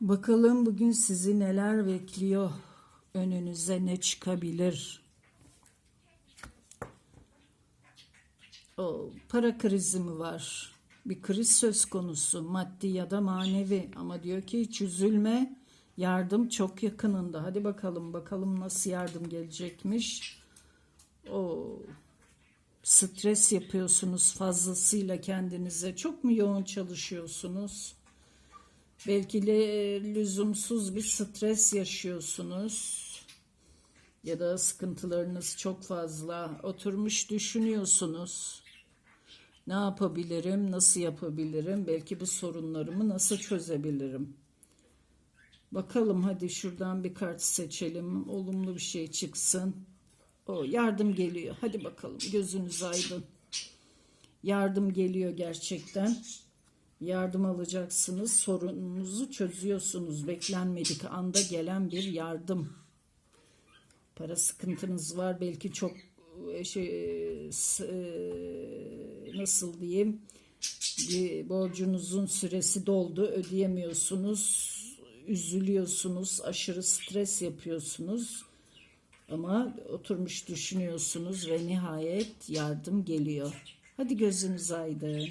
Bakalım bugün sizi neler bekliyor? Önünüze ne çıkabilir? O para krizi mi var? Bir kriz söz konusu maddi ya da manevi ama diyor ki hiç üzülme yardım çok yakınında. Hadi bakalım bakalım nasıl yardım gelecekmiş. O stres yapıyorsunuz fazlasıyla kendinize. Çok mu yoğun çalışıyorsunuz? Belki de lüzumsuz bir stres yaşıyorsunuz. Ya da sıkıntılarınız çok fazla. Oturmuş düşünüyorsunuz. Ne yapabilirim, nasıl yapabilirim? Belki bu sorunlarımı nasıl çözebilirim? Bakalım hadi şuradan bir kart seçelim. Olumlu bir şey çıksın. O yardım geliyor. Hadi bakalım gözünüz aydın. Yardım geliyor gerçekten. Yardım alacaksınız. Sorununuzu çözüyorsunuz. Beklenmedik anda gelen bir yardım. Para sıkıntınız var. Belki çok e, şey e, e, nasıl diyeyim bir borcunuzun süresi doldu. Ödeyemiyorsunuz. Üzülüyorsunuz. Aşırı stres yapıyorsunuz. Ama oturmuş düşünüyorsunuz ve nihayet yardım geliyor. Hadi gözünüz aydın.